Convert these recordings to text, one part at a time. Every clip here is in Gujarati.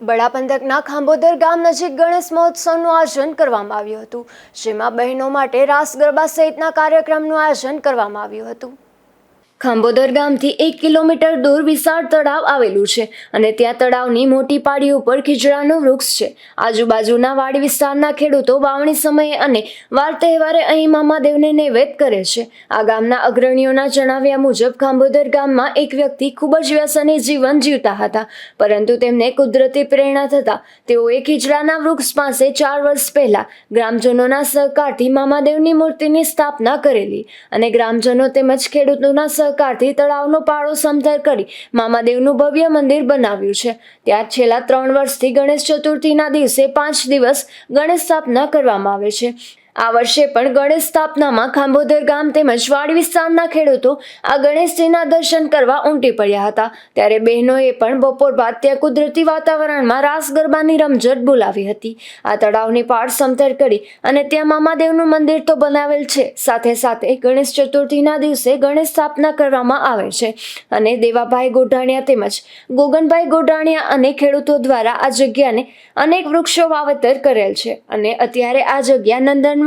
બડાપંથકના ખાંભોદર ગામ નજીક ગણેશ મહોત્સવનું આયોજન કરવામાં આવ્યું હતું, જેમાં બહેનો માટે રાસ ગરબા સહિતના કાર્યક્રમનું આયોજન કરવામાં આવ્યું હતું. ખાંભોદર ગામથી એક કિલોમીટર દૂર વિશાળ તળાવ આવેલું છે અને ત્યાં તળાવની મોટી પાડી ઉપર ખીજડાનું વૃક્ષ છે. આજુબાજુના વાડી વિસ્તારના ખેડૂતો વાવણી સમયે અને વાર તહેવારે અહીં મામાદેવને નૈવેદ્ય કરે છે. આ ગામના અગ્રણીઓના જણાવ્યા મુજબ, ખાંભોદર ગામમાં એક વ્યક્તિ ખૂબ જ વ્યસની જીવન જીવતા હતા, પરંતુ તેમને કુદરતી પ્રેરણા થતાં તેઓએ ખીજડાના વૃક્ષ પાસે ચાર વર્ષ પહેલા ગ્રામજનોના સહકારથી મામાદેવની મૂર્તિની સ્થાપના કરેલી અને ગ્રામજનો તેમજ ખેડૂતોના સહકારથી તળાવનો પાળો સમથર કરી મામાદેવનું ભવ્ય મંદિર બનાવ્યું છે. ત્યાં છેલ્લા ત્રણ વર્ષથી ગણેશ ચતુર્થીના દિવસે પાંચ દિવસ ગણેશ સ્થાપના કરવામાં આવે છે. આ વર્ષે પણ ગણેશ સ્થાપનામાં ખાંભોદર ગામ તેમજ વાડી વિસ્તારના ખેડૂતો આ ગણેશજીના દર્શન કરવા ઉમટી પડ્યા હતા. ત્યારે બહેનોએ પણ બપોર બાદ ત્યાં કુદરતી વાતાવરણમાં રાસ ગરબાની રમઝટ બોલાવી હતી. આ તળાવની પાળ સમતર કરી અને ત્યાં મામાદેવનું મંદિર તો બનાવેલ છે. સાથે સાથે ગણેશ ચતુર્થીના દિવસે ગણેશ સ્થાપના કરવામાં આવે છે. અને દેવાભાઈ ગોઢાણિયા તેમજ ગોગનભાઈ ગોઢાણિયા અને ખેડૂતો દ્વારા આ જગ્યાને અનેક વૃક્ષો વાવેતર કરેલ છે. અને અત્યારે આ જગ્યા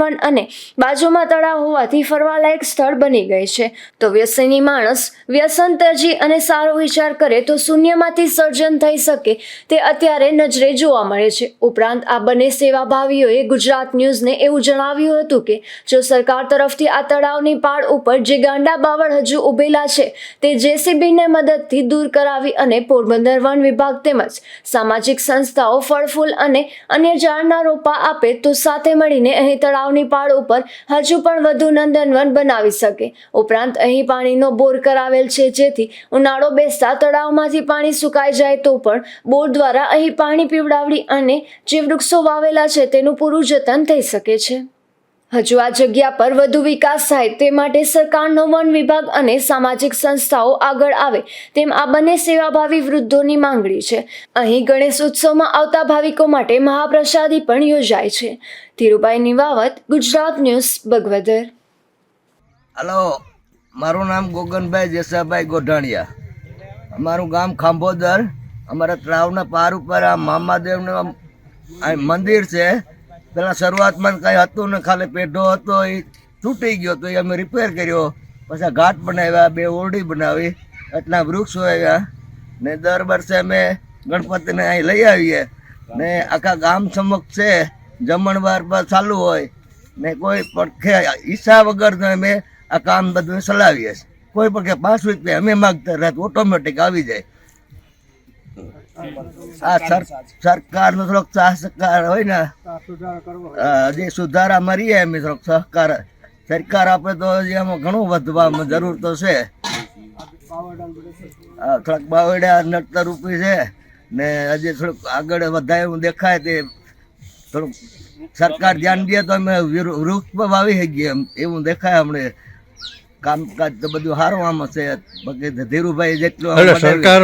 નંદનવન અને બાજુમાં તળાવ હોવાથી ફરવાલાયક સ્થળ બની ગઈ છે. તો વ્યસની માણસ વ્યસન ત્યજી અને સારો વિચાર કરે તો શૂન્યમાંથી સર્જન થઈ શકે તે અત્યારે નજરે જોવા મળે છે. ઉપરાંત આ બંને સેવાભાવીઓએ ગુજરાત ન્યૂઝને એવું જણાવ્યું હતું કે, જો સરકાર તરફથી આ તળાવની પાળ ઉપર જે ગાંડા બાવળ હજુ ઉભેલા છે, તે જેસીબીને મદદથી દૂર કરાવી અને પોરબંદર વન વિભાગ તેમજ સામાજિક સંસ્થાઓ ફળફૂલ અને અન્ય ઝાડના રોપા આપે તો સાથે મળીને અહીં તળાવની પાળ ઉપર હજુ પણ વધુ નંદનવન બનાવી શકે. ઉપરાંત અહીં પાણીનો બોર કરાવેલ છે જેથી ઉનાળો બેસતા તળાવમાંથી પાણી સુકાઈ જાય તો પણ બોર દ્વારા અહીં પાણી પીવડાવડી અને જે વૃક્ષો વાવેલા છે તેનું પૂરું જતન થઈ શકે છે. હજુ આ જગ્યા પર વધુ વિકાસ થાય તે માટે સરકારનો વન વિભાગ અને સામાજિક સંસ્થાઓ આગળ આવે તેમ આ બંને સેવાભાવી વૃદ્ધોની માંગણી છે. અહીં ગણેશ ઉત્સવમાં આવતા ભાવિકો માટે મહાપ્રસાદી પણ યોજાય છે. ધીરુભાઈ નિવાવત, ગુજરાત ન્યૂઝ, બગવદર. હલો, મારું નામ ગોગનભાઈ જેસાભાઈ ગોઢાણિયા. અમારું ગામ ખાંભોદર. અમારા તળાવના પાર ઉપર આ મામાદેવનું મંદિર છે. પેલા શરૂઆતમાં કાંઈ હતું ને, ખાલી પેઢો હતો એ તૂટી ગયો તો એ અમે રિપેર કર્યો. પછી ઘાટ બનાવ્યા, બે ઓરડી બનાવી એટલા વૃક્ષ વાવ્યા ને દર વર્ષે અમે ગણપતિને અહીં લઈ આવીએ. ને આખા ગામ સમક્ષ છે જમણવાર પર ચાલુ હોય. ને કોઈ પણ ઈચ્છા વગર અમે આ કામ બધું ચલાવીએ કોઈ પણ કે પાંચ રૂપિયા અમે માગતા રાત ઓટોમેટિક આવી જાય. આ સર સરકારનો થોડોક સહકાર હોય ને. હજી સુધારા મરીએ એમ થોડોક સહકાર. સરકાર આપે તો હજી આમાં ઘણું વધવામાં જરૂર તો છે. થોડાક બાવડા નડતર રૂપી છે ને હજી થોડુંક આગળ વધારે એવું દેખાય તે થોડુંક સરકાર ધ્યાન દે તો અમે વૃક્ષ પણ વાવી શકીએ એમ એવું દેખાય અમને. કામકાજ તો બધું સારું આમાં છે. બાકી ધીરુભાઈ જેટલું સરકાર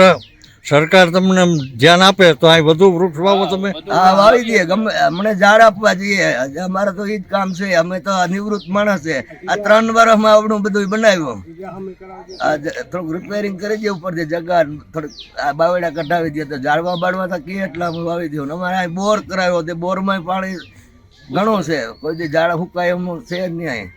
સરકાર તમને ધ્યાન આપે તો અહીં વધુ વૃક્ષ વાવો તમે? હા વાવી. દઈએ. ગમે અમને ઝાડ આપવા જઈએ. અમારે તો એ જ કામ છે. અમે તો નિવૃત્ત માણસ છે. આ ત્રણ વર્ષમાં આવડું બધું બનાવ્યું થોડુંક રિપેરિંગ કરી દઈએ ઉપરથી જગા થોડીક આ બાવડા કઢાવી દઈએ તો ઝાડવા બાળવા તો કે એટલા અમે વાવી દઉં અમારે અહીં બોર કરાવ્યો તે બોરમાં પાણી ઘણું છે. કોઈ દી ઝાડ હુકાય એમનું છે જ નહીં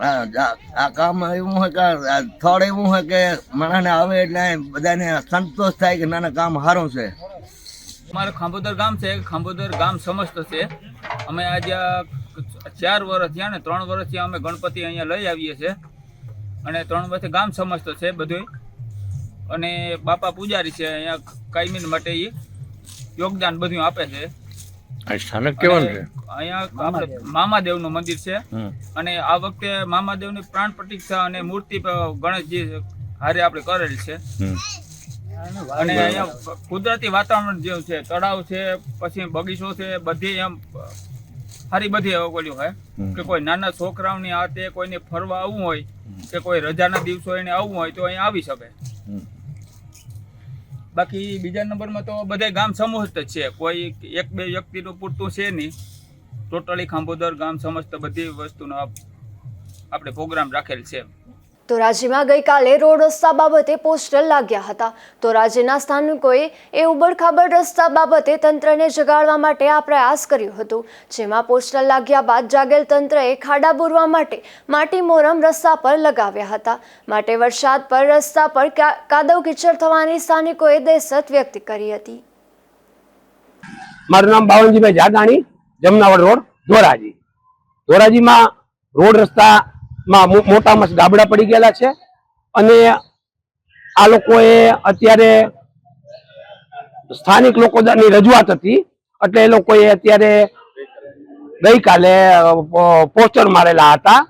હા જા- આ કામ એવું હોય કે આ સ્થળ એવું હોય કે માણસને આવે એટલે બધાને સંતોષ થાય કે નાના કામ સારું છે. અમારું ખાંભોદર ગામ છે. ખાંભોદર ગામ સમસ્ત છે. અમે આજે ચાર વર્ષ થયા ને ત્રણ વર્ષથી અમે ગણપતિ અહીંયા લઈ આવીએ છીએ. અને ત્રણ વર્ષથી ગામ સમસ્ત છે બધું અને બાપા પૂજારી છે અહીંયા કાયમીન માટે એ યોગદાન બધું આપે છે. સ્થાનક કેવાનું છે? અહીંયા આપણે મામાદેવનું મંદિર છે. અને આ વખતે મામાદેવની પ્રાણ પ્રતિષ્ઠા અને મૂર્તિ ગણેશજી હારે આપણે કરેલ છે. અને અહીંયા કુદરતી વાતાવરણ જેવું છે તળાવ છે પછી બગીચો છે બધી એમ સારી બધી ઓલું હોય કે કોઈ નાના છોકરાઓની આ તે કોઈને ફરવા આવવું હોય કે કોઈ રજાના દિવસો એને આવવું હોય તો અહીંયા આવી શકે. બાકી બીજા નંબરમાં તો બધા ગામ સમસ્ત જ છે. કોઈ એક બે વ્યક્તિનું પૂરતું છે નહીં. ટોટલી ખાંભોદર ગામ સમસ્ત બધી વસ્તુનો આપણે પ્રોગ્રામ રાખેલ છે. ધોરાજીમાં ગઈકાલે રોડ રસ્તા બાબતે પોસ્ટર લાગ્યા હતા. ધોરાજીના સ્થાનિકોએ એ ઉબડખાબડ રસ્તા બાબતે તંત્રને જગાડવા માટે આ પ્રયાસ કર્યો હતો. જેમાં પોસ્ટર લાગ્યા બાદ જાગેલ તંત્રએ ખાડા પૂરવા માટે માટી મોરમ રસ્તા પર લગાવ્યા હતા. માટે વરસાદ પર રસ્તા પર કાદવ કીચડ થવાની સ્થાનિકોએ દહેશત વ્યક્ત કરી હતી. મારું નામ બાવનજીભાઈ જાદાણી જમનાવડ રોડ, ધોરાજી. ધોરાજીમાં રોડ રસ્તામાં મો- મોટામાં ગાબડા પડી ગયેલા છે. અને આ લોકોએ અત્યારે સ્થાનિક લોકોની રજૂઆત હતી. એટલે એ લોકોએ અત્યારે ગઈકાલે પોસ્ટર મારેલા હતા.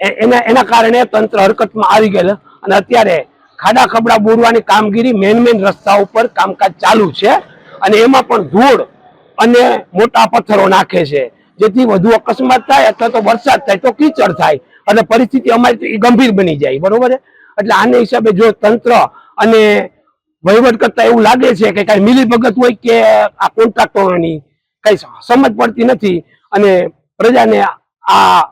એના એના કારણે તંત્ર હરકતમાં આવી ગયેલ. અને અત્યારે ખાડા ખબડા બોરવાની કામગીરી મેન મેન રસ્તા ઉપર કામકાજ ચાલુ છે. અને એમાં પણ ધૂળ અને મોટા પથ્થરો નાખે છે. જેથી વધુ અકસ્માત થાય અથવા તો વરસાદ થાય તો કીચડ થાય. અને પરિસ્થિતિ અમારી તો ગંભીર બની જાય બરોબર છે? એટલે આને હિસાબે જો તંત્ર અને વહીવટ કરતા એવું લાગે છે કે કઈ મિલી ભગત હોય કે આ કોન્ટ્રાક્ટરોની કઈ સમજ પડતી નથી અને પ્રજાને આ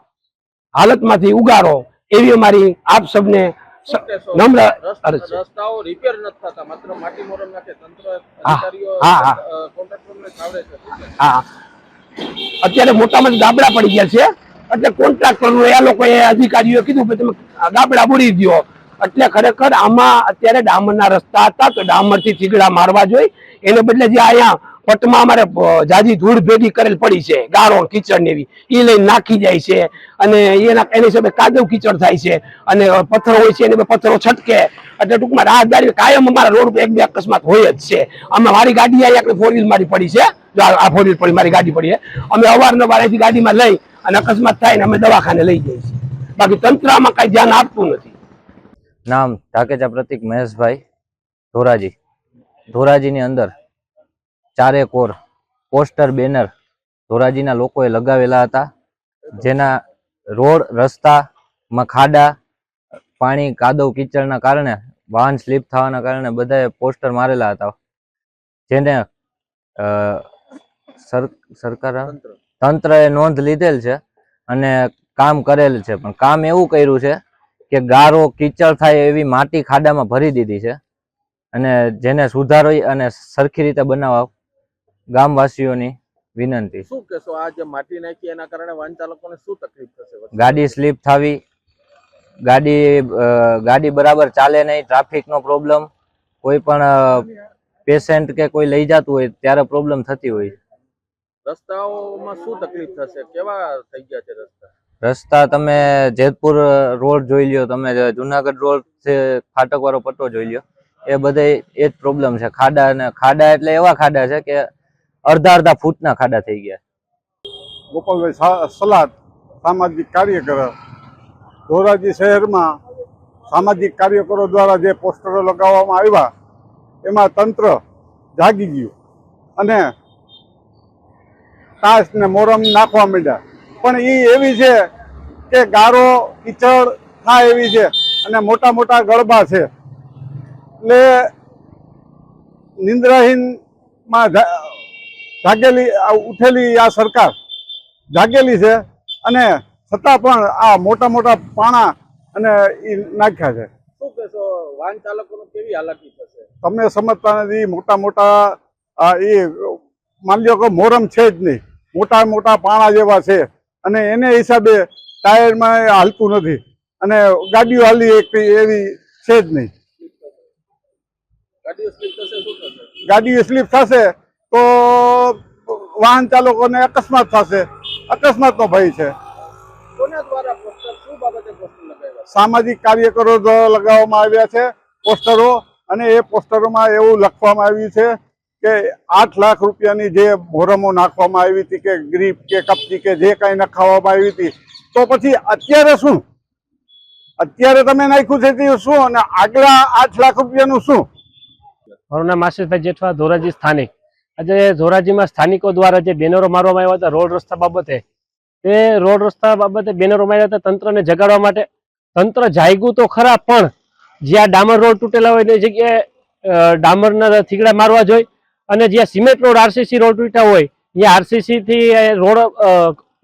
હાલતમાંથી ઉગારો એવી અમારી આપ સબને નમ્ર અરજ છે. રસ્તાઓ રિપેર નથી થતા માત્ર માટી મોરમ નાખે તંત્ર હા, અધિકારીઓ કોન્ટ્રાક્ટરને છે? હા અત્યારે મોટામાં ગાબડા પડી ગયા છે. એટલે કોન્ટ્રાક્ટર એ લોકોએ અધિકારીઓ કીધું કે તમે ગાબડા બુરી દો એટલે ખરેખર આમાં અત્યારે ડામરના રસ્તા હતા તો ડામરથી થીગડા મારવા જોઈએ એને બદલે જે અહીંયા પટમાં અમારે જાજી ધૂળ ભેગી કરેલ પડી છે ગાળો કીચડ ને એવી. એ લઈને નાખી જાય છે અને એના, એની હિસાબે કાદવ કીચડ થાય છે અને પથ્થરો હોય છે એને પથ્થરો છટકે. એટલે ટૂંકમાં રાહદારી કાયમ અમારા રોડ પર એક બે અકસ્માત હોય જ છે. અમે મારી ગાડી અહીંયા ફોર વ્હીલ મારી પડી છે. આ ફોર વ્હીલ પડી મારી ગાડી પડી અમે અવારનવાર અહીંથી ગાડીમાં લઈ અને અકસ્માત થાય અમે દવાખાને લઈ જઈએ છીએ. બાકી તંત્ર આમાં કઈ ધ્યાન આપતું નથી. નામ ધાકેજા પ્રતિક મહેશભાઈ ધોરાજી. ધોરાજીની અંદર ચારે કોર, પોસ્ટર, બેનર ધોરાજીના લોકોએ લગાવેલા હતા. જેના રોડ રસ્તામાં ખાડા પાણી, કાદવ, કીચડના કારણે, વાહન સ્લીપ થવાના કારણે બધાએ પોસ્ટર મારેલા હતા. જેને સરકાર તંત્રએ નોંધ લીધેલ છે અને કામ કરેલ છે. પણ કામ એવું કર્યું છે કે ગારો કીચડ થાય એવી માટી ખાડામાં ભરી દીધી છે અને જેને સુધારી અને સરખી રીતે બનાવવા ગામવાસીઓની વિનંતી શું કહેશો આ જે માટી નાખી એના કારણે વાહન ચાલકોને શું તકલીફ થશે? ગાડી સ્લીપ થવી ગાડી ગાડી બરાબર ચાલે નહીં ટ્રાફિકનો પ્રોબ્લેમ કોઈ પણ પેશન્ટ કે કોઈ લઈ જતું હોય ત્યારે પ્રોબ્લેમ થતી હોય રસ્તાઓમાં શું તકલીફ થશે? કેવા થઈ ગયા છે રસ્તા? રસ્તા તમે જેતપુર રોડ જોઈ લ્યો તમે જે જુનાગઢ રોડ છે ફાટક વાળો પટ્ટો જોઈ લ્યો એ બધે એ જ પ્રોબ્લેમ છે. ખાડા અને ખાડા એટલે એવા ખાડા છે કે અડધા અડધા ફૂટના ખાડા થઈ ગયા. ગોપાલભાઈ સલાદ સામાજિક કાર્યકર ધોરાજી શહેરમાં સામાજિક કાર્યકરો દ્વારા જે પોસ્ટરો લગાવવામાં આવ્યા એમાં તંત્ર જાગી ગયું. અને કાચ ને મોરમ નાખવા માંડ્યા. પણ એ એવી છે કે ગારો કીચડ થાય એવી છે અને મોટા મોટા ગળબા છે. એટલે નિંદ્રાહીનમાં જાગેલી ઉઠેલી આ સરકાર જાગેલી છે અને છતાં પણ આ મોટા મોટા પાણા અને એ નાખ્યા છે. શું કહેશો વાહન ચાલકોને કેવી હાલાકી થશે તમે સમજતા નથી મોટા મોટા આ એ માની લો કે મોરમ છે જ નહીં. મોટા મોટા પાણા જેવા છે. અને એને હિસાબે ટાયરમાં હાલતું નથી. અને ગાડીઓ હાલી એક એવી છે જ નહીં. ગાડીઓ સ્લીપ થશે તો વાહન ચાલકોને અકસ્માત થશે. અકસ્માતનો ભય છે. સામાજિક કાર્યકરો લગાવવામાં આવ્યા છે પોસ્ટરો. અને એ પોસ્ટરોમાં એવું લખવામાં આવ્યું છે કે આઠ લાખ રૂપિયાની જે મોરમો નાખવામાં આવી હતી કે ગ્રીપ કે કપચી કે જે કાંઈ નખાવવામાં આવી હતી, તો પછી અત્યારે શું? અત્યારે તમે નાખ્યું છે તે શું? અને આગલા આઠ લાખ રૂપિયાનું શું? મારું નામ જેઠવા, ધોરાજી સ્થાનિક. આજે ધોરાજીમાં સ્થાનિકો દ્વારા જે બેનરો મારવામાં આવ્યા હતા રોડ રસ્તા બાબતે, તે રોડ રસ્તા બાબતે બેનરો માર્યા હતા તંત્રને જગાડવા માટે. તંત્ર જાગ્યું તો ખરા, પણ જ્યાં ડામર રોડ તૂટેલા હોય તે જગ્યાએ ડામરના થીગડા મારવા જોઈએ. અને જ્યાં સિમેન્ટ રોડ આરસીસી રોડ તૂટ્યા હોય, ત્યાં આરસીસી થી એ રોડ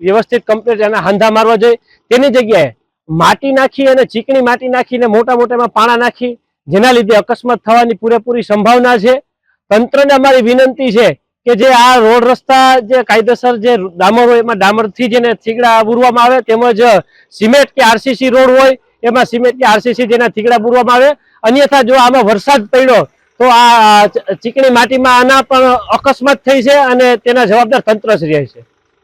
વ્યવસ્થિત કમ્પ્લીટ એના હાંધા મારવા જોઈએ. તેની જગ્યાએ માટી નાખી અને ચીકણી માટી નાખીને મોટા મોટામાં પાણા નાખી, જેના લીધે અકસ્માત થવાની પૂરેપૂરી સંભાવના છે. તંત્રને અમારી વિનંતી છે કે જે આ રોડ રસ્તા જે કાયદેસર જે ડામર હોય, એમાં ડામરથી જેને થીગડા બુરવામાં આવે, તેમજ સિમેન્ટ કે આરસીસી રોડ હોય, એમાં સિમેન્ટ કે આરસીસી જેના થીગડા બુરવામાં આવે. અન્યથા જો આમાં વરસાદ પડ્યો તો આ ચીકણી માટીમાં આના પણ અકસ્માત થઈ છે અને તેના જવાબદાર તંત્ર જ રહે છે.